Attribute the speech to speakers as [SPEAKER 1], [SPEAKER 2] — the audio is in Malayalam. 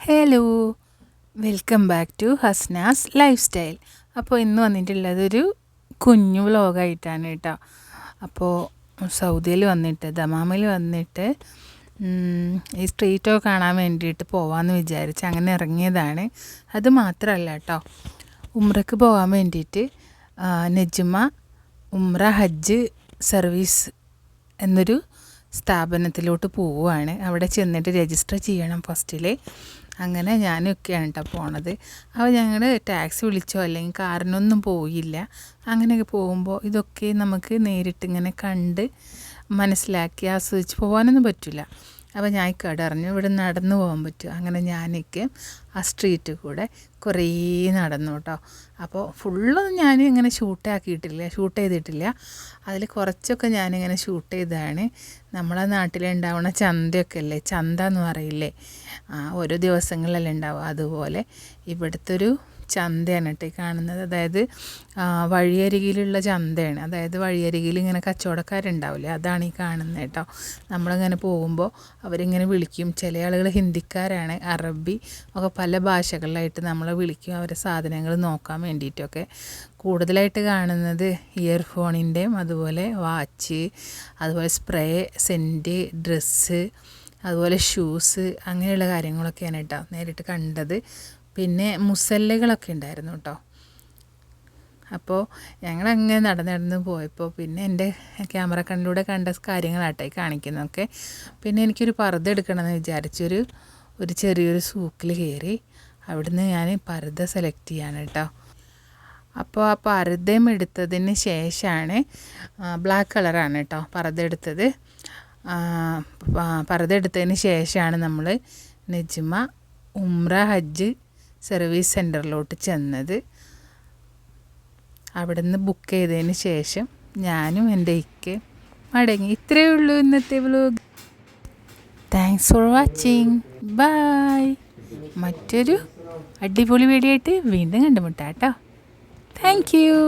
[SPEAKER 1] Hello welcome back to Hasna's life style അപ്പോൾ ഇന്ന് വന്നിട്ടുള്ളത് ഒരു കുഞ്ഞു വ്ലോഗായിട്ടാണ് കേട്ടോ. അപ്പോൾ സൗദിയിൽ വന്നിട്ട് ദമാമിൽ വന്നിട്ട് ഈ സ്ട്രീറ്റോ കാണാൻ വേണ്ടിയിട്ട് പോവാമെന്ന് വിചാരിച്ച് അങ്ങനെ ഇറങ്ങിയതാണ്. അത് മാത്രമല്ല കേട്ടോ. ഉമ്രക്ക് പോകാൻ വേണ്ടിയിട്ട് നജ്മ ഉമ്ര ഹജ്ജ് സർവീസ് എന്നൊരു സ്ഥാപനത്തിലോട്ട് പോവുകയാണ് അവിടെ ചെന്നിട്ട് രജിസ്റ്റർ ചെയ്യണം ഫസ്റ്റിൽ അങ്ങനെ ഞാനൊക്കെയാണ് കേട്ടോ പോണത്. അപ്പോൾ ഞങ്ങൾ ടാക്സി വിളിച്ചോ അല്ലെങ്കിൽ കാറിനൊന്നും പോയില്ല. അങ്ങനെയൊക്കെ പോകുമ്പോൾ ഇതൊക്കെ നമുക്ക് നേരിട്ട് ഇങ്ങനെ കണ്ട് മനസ്സിലാക്കി ആസ്വദിച്ച് പോകാനൊന്നും പറ്റില്ല അപ്പോൾ ഞാൻ കട അറിഞ്ഞു. ഇവിടെ നടന്നു പോകാൻ പറ്റും അങ്ങനെ ഞാനൊക്കെ ആ സ്ട്രീറ്റ് കൂടെ കുറേ നടന്നു കേട്ടോ. അപ്പോൾ ഫുള്ളൊന്നും ഞാൻ ഇങ്ങനെ ഷൂട്ടാക്കിയിട്ടില്ല ഷൂട്ട് ചെയ്തിട്ടില്ല. അതിൽ കുറച്ചൊക്കെ ഞാനിങ്ങനെ ഷൂട്ട് ചെയ്തതാണ് നമ്മളെ നാട്ടിലുണ്ടാവുന്ന ചന്തയൊക്കെ അല്ലേ? ചന്ത എന്ന് പറയില്ലേ? ആ ഓരോ ദിവസങ്ങളിലല്ലേ ഉണ്ടാവുക. അതുപോലെ ഇവിടുത്തെ ഒരു ചന്തയാണ് കേട്ടോ കാണുന്നത്. അതായത് വഴിയരികിലുള്ള ചന്തയാണ്. അതായത് വഴിയരികിൽ ഇങ്ങനെ കച്ചവടക്കാരുണ്ടാവില്ലേ? അതാണ് ഈ കാണുന്നത് കേട്ടോ. നമ്മളിങ്ങനെ പോകുമ്പോൾ അവരിങ്ങനെ വിളിക്കും. ചില ആളുകൾ ഹിന്ദിക്കാരാണ് അറബി ഒക്കെ പല ഭാഷകളിലായിട്ട് നമ്മളെ വിളിക്കും. അവരെ സാധനങ്ങൾ നോക്കാൻ വേണ്ടിയിട്ടൊക്കെ. കൂടുതലായിട്ട് കാണുന്നത് ഇയർഫോണിന്റെയും അതുപോലെ വാച്ച് അതുപോലെ സ്പ്രേ സെന്റ് ഡ്രസ്സ് അതുപോലെ ഷൂസ് അങ്ങനെയുള്ള കാര്യങ്ങളൊക്കെയാണ് കേട്ടോ നേരിട്ട് കണ്ടത്. പിന്നെ മുസല്ലകളൊക്കെ ഉണ്ടായിരുന്നു കേട്ടോ അപ്പോൾ ഞങ്ങളങ്ങനെ നടന്ന് നടന്ന് പോയപ്പോൾ പിന്നെ എന്റെ ക്യാമറ കണ്ണിലൂടെ കണ്ട കാര്യങ്ങളാട്ടെ കാണിക്കുന്നതൊക്കെ. പിന്നെ എനിക്കൊരു പർദ്ദ എടുക്കണമെന്ന് വിചാരിച്ചൊരു ഒരു ചെറിയൊരു സൂക്കിൽ കയറി അവിടുന്ന് ഞാൻ പർദ്ദ സെലക്ട് ചെയ്യാണ് കേട്ടോ അപ്പോൾ ആ പർദ്ദയും എടുത്തതിന് ശേഷമാണ് ബ്ലാക്ക് കളറാണ് കേട്ടോ പർദ്ദ എടുത്തത്. പർദ്ദ എടുത്തതിന് ശേഷമാണ് നമ്മൾ നെജ്മ ഉംറ ഹജ്ജ് സർവീസ് സെന്ററിലോട്ട് ചെന്നത്. അവിടെ നിന്ന് ബുക്ക് ചെയ്തതിന് ശേഷം ഞാനും എന്റെ ഇക്ക് മടങ്ങി. ഇത്രയേ ഉള്ളൂ ഇന്നത്തെ vlog thanks for watching bye മറ്റൊരു അടിപൊളി വീഡിയോ ആയിട്ട് വീണ്ടും കണ്ടുമുട്ടാം കേട്ടോ താങ്ക് യു